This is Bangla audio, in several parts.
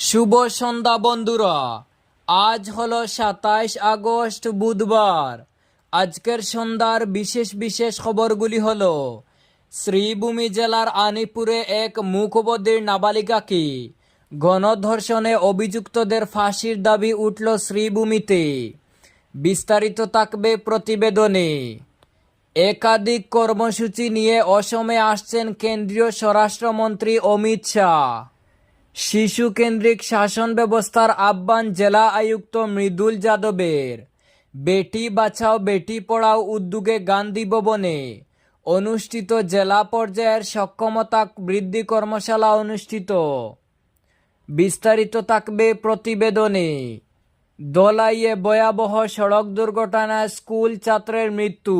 শুভ সন্ধ্যা বন্ধুরা। আজ হলো সাতাইশ আগস্ট, বুধবার। আজকের সন্ধ্যার বিশেষ বিশেষ খবরগুলি হলো, শ্রীভূমি জেলার আনিপুরে এক মুখবদির নাবালিকাকে গণধর্ষণে অভিযুক্তদের ফাঁসির দাবি উঠল শ্রীভূমিতে। বিস্তারিত থাকবে প্রতিবেদনে। একাধিক কর্মসূচি নিয়ে অসমে আসছেন কেন্দ্রীয় স্বরাষ্ট্রমন্ত্রী অমিত শাহ। শিশু কেন্দ্রিক শাসন ব্যবস্থার আহ্বান জেলা আয়ুক্ত মৃদুল যাদবের। বেটি বাঁচাও, বেটি পড়াও উদ্যোগে গান্ধী ভবনে অনুষ্ঠিত জেলা পর্যায়ের সক্ষমতা বৃদ্ধি কর্মশালা অনুষ্ঠিত। বিস্তারিত থাকবে প্রতিবেদনে। দলাইয়ে ভয়াবহ সড়ক দুর্ঘটনায় স্কুল ছাত্রের মৃত্যু।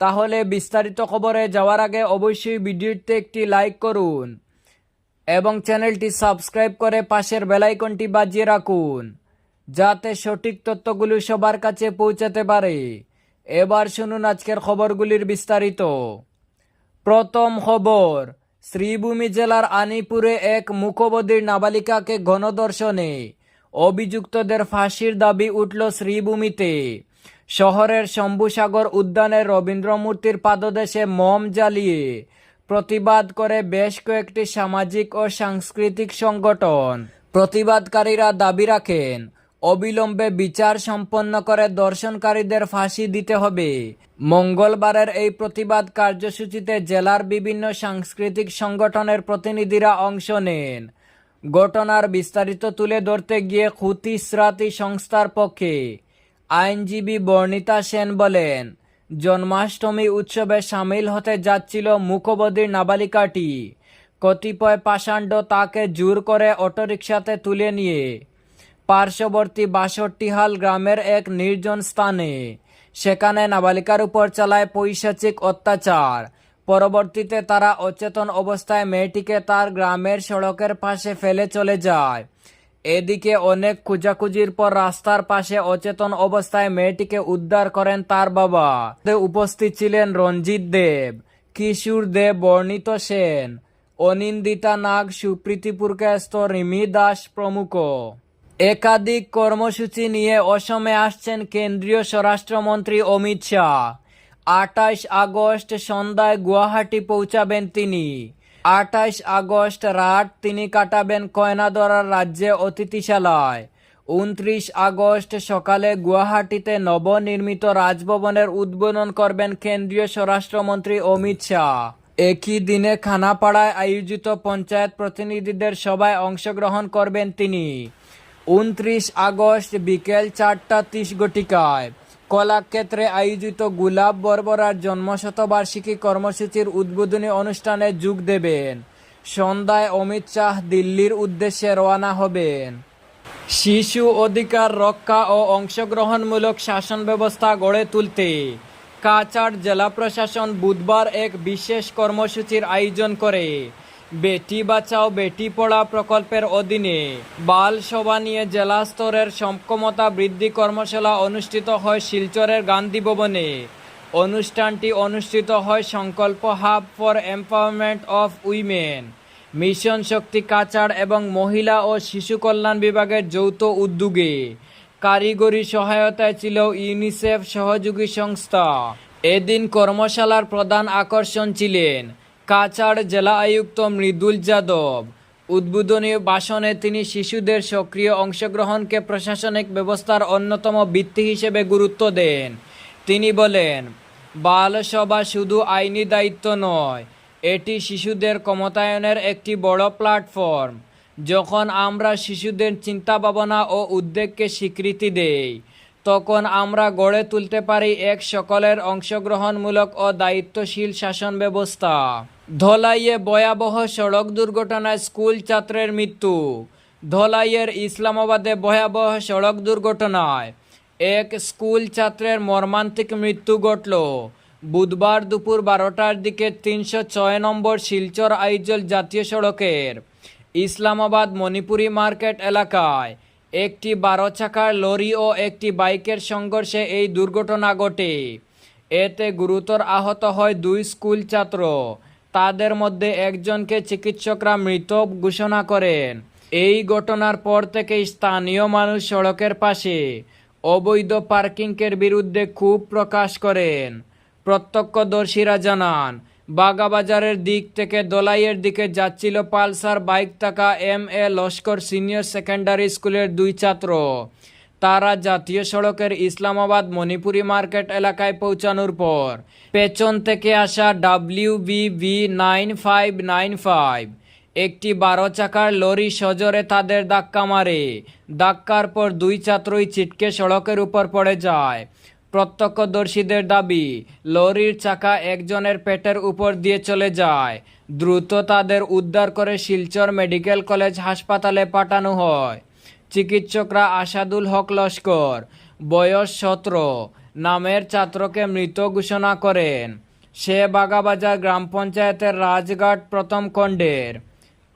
তাহলে বিস্তারিত খবরে যাওয়ার আগে অবশ্যই ভিডিওতে একটি লাইক করুন। এবং চ্যানেলটি সাবস্ক্রাইব করে পাশের বেলাইকনটি বাজিয়ে রাখুন, যাতে সঠিক তথ্যগুলি সবার কাছে পৌঁছাতে পারে। এবার শুনুন আজকের খবরগুলির বিস্তারিত। প্রথম খবর, শ্রীভূমি জেলার আনিপুরে এক মুখবধির নাবালিকাকে গণদর্শনে অভিযুক্তদের ফাঁসির দাবি উঠল শ্রীভূমিতে। শহরের শম্ভুসাগর উদ্যানের রবীন্দ্রমূর্তির পাদদেশে মম জ্বালিয়ে প্রতিবাদ করে বেশ কয়েকটি সামাজিক ও সাংস্কৃতিক সংগঠন। প্রতিবাদকারীরা দাবি রাখেন, অবিলম্বে বিচার সম্পন্ন করে দর্শনকারীদের ফাঁসি দিতে হবে। মঙ্গলবারের এই প্রতিবাদ কার্যসূচিতে জেলার বিভিন্ন সাংস্কৃতিক সংগঠনের প্রতিনিধিরা অংশ নেন। ঘটনার বিস্তারিত তুলে ধরতে গিয়ে খুতি স্রাতি সংস্থার পক্ষে আইনজীবী বর্ণিতা সেন বলেন জন্মাষ্টমী উৎসবে সামিল হতে যাচ্ছিল মুখবধির নাবালিকাটি। কতিপয় পাষাণ্ড তাকে জোর করে অটোরিকশাতে তুলে নিয়ে পার্শ্ববর্তী বাষট্টিহাল গ্রামের এক নির্জন স্থানে। সেখানে নাবালিকার উপর চালায় পৈশাচিক অত্যাচার। পরবর্তীতে তারা অচেতন অবস্থায় মেয়েটিকে তার গ্রামের সড়কের পাশে ফেলে চলে যায়। এদিকে অনেক খোঁজাখুঁজির পর রাস্তার পাশে অচেতন অবস্থায় মেয়েটিকে উদ্ধার করেন তার বাবা। উপস্থিত ছিলেন রঞ্জিত দেব, কিশোর দেব, বর্ণিত সেন, অনিন্দিতা নাগ, সুপ্রীতি রিমি দাস প্রমুখ। একাধিক কর্মসূচি নিয়ে অসমে আসছেন কেন্দ্রীয় স্বরাষ্ট্রমন্ত্রী অমিত শাহ। আটাইশ আগস্ট সন্ধ্যায় গুয়াহাটি পৌঁছাবেন তিনি। আটাইশ আগস্ট রাত তিনি কাটাবেন কয়নাদরার রাজ্যে অতিথিশালায়। উনত্রিশ আগস্ট সকালে গুয়াহাটিতে নবনির্মিত রাজভবনের উদ্বোধন করবেন কেন্দ্রীয় স্বরাষ্ট্রমন্ত্রী অমিত শাহ। একই দিনে খানাপাড়ায় আয়োজিত পঞ্চায়েত প্রতিনিধিদের সভায় অংশগ্রহণ করবেন তিনি। উনত্রিশ আগস্ট বিকেল চারটা তিরিশ ঘটিকায় কলাক্ষেত্রে আয়োজিত গুলাব বর্বরার জন্মশতবার্ষিকী কর্মসূচির উদ্বোধনী অনুষ্ঠানে যোগ দেবেন। সন্ধ্যায় অমিত শাহ দিল্লির উদ্দেশ্যে রওনা হবেন। শিশু অধিকার রক্ষা ও অংশগ্রহণমূলক শাসন ব্যবস্থা গড়ে তুলতে কাছাড় জেলা প্রশাসন বুধবার এক বিশেষ কর্মসূচির আয়োজন করে। বেটি বাঁচাও, বেটি পড়া প্রকল্পের অধীনে বাল সভা নিয়ে জেলা স্তরের সক্ষমতা বৃদ্ধি কর্মশালা অনুষ্ঠিত হয় শিলচরের গান্ধী ভবনে। অনুষ্ঠানটি অনুষ্ঠিত হয় Sankalp hub for empowerment of women, mission Shakti Cachar এবং মহিলা ও শিশু কল্যাণ বিভাগের যৌথ উদ্যোগে। কারিগরি সহায়তায় ছিল ইউনিসেফ সহযোগী সংস্থা। এদিন কর্মশালার প্রধান আকর্ষণ ছিলেন কাছাড় জেলা আয়ুক্ত মৃদুল যাদব। উদ্বোধনী ভাষণে তিনি শিশুদের সক্রিয় অংশগ্রহণকে প্রশাসনিক ব্যবস্থার অন্যতম ভিত্তি হিসেবে গুরুত্ব দেন। তিনি বলেন, বালসভা শুধু আইনি দায়িত্ব নয়, এটি শিশুদের ক্ষমতায়নের একটি বড় প্ল্যাটফর্ম। যখন আমরা শিশুদের চিন্তা ভাবনা ও উদ্বেগকে স্বীকৃতি দেই, তখন আমরা গড়ে তুলতে পারি এক সকলের অংশগ্রহণমূলক ও দায়িত্বশীল শাসন ব্যবস্থা। ধলাইয়ে ভয়াবহ সড়ক দুর্ঘটনায় স্কুল ছাত্রের মৃত্যু। ধলাইয়ের ইসলামাবাদে ভয়াবহ সড়ক দুর্ঘটনায় এক স্কুল ছাত্রের মর্মান্তিক মৃত্যু ঘটল। বুধবার দুপুর বারোটার দিকে তিনশো ছয় নম্বর শিলচর আইজল জাতীয় সড়কের ইসলামাবাদ মণিপুরি মার্কেট এলাকায় একটি বারো চাকার লরি ও একটি বাইকের সংঘর্ষে এই দুর্ঘটনা ঘটে। এতে গুরুতর আহত হয় দুই স্কুল ছাত্র। তাদের মধ্যে একজনকে চিকিৎসকরা মৃত ঘোষণা করেন। এই ঘটনার পর থেকে স্থানীয় মানুষ সড়কের পাশে অবৈধ পার্কিংয়ের বিরুদ্ধে ক্ষোভ প্রকাশ করেন। প্রত্যক্ষদর্শীরা জানান, বাগাবাজারের দিক থেকে দোলাইয়ের দিকে যাচ্ছিল পালসার বাইক থাকা M A Laskar senior secondary স্কুলের দুই ছাত্র। তারা জাতীয় সড়কের ইসলামাবাদ মণিপুরি মার্কেট এলাকায় পৌঁছানোর পর পেছন থেকে আসা W B nine five nine five, একটি বারো চাকার লরি সজোরে তাদের ধাক্কা মারে। ধাক্কার পর দুই ছাত্রই ছিটকে সড়কের উপর পড়ে যায়। প্রত্যক্ষদর্শীদের দাবি, লরির চাকা একজনের পেটের উপর দিয়ে চলে যায়। দ্রুত তাদের উদ্ধার করে শিলচর মেডিকেল কলেজ হাসপাতালে পাঠানো হয়। চিকিৎসকরা আসাদুল হক লস্কর, বয়স সতেরো, নামের ছাত্রকে মৃত ঘোষণা করেন। সে বাগাবাজার গ্রাম পঞ্চায়েতের রাজঘাট প্রথম খণ্ডের।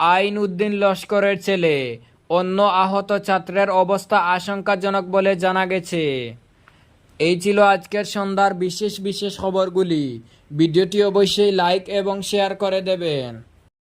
আইন উদ্দিন লস্করের ছেলে, অন্য আহত ছাত্রের অবস্থা আশঙ্কাজনক বলে জানা গেছে। এই ছিল আজকের সন্ধ্যার বিশেষ বিশেষ খবরগুলি। ভিডিওটি অবশ্যই লাইক এবং শেয়ার করে দেবেন।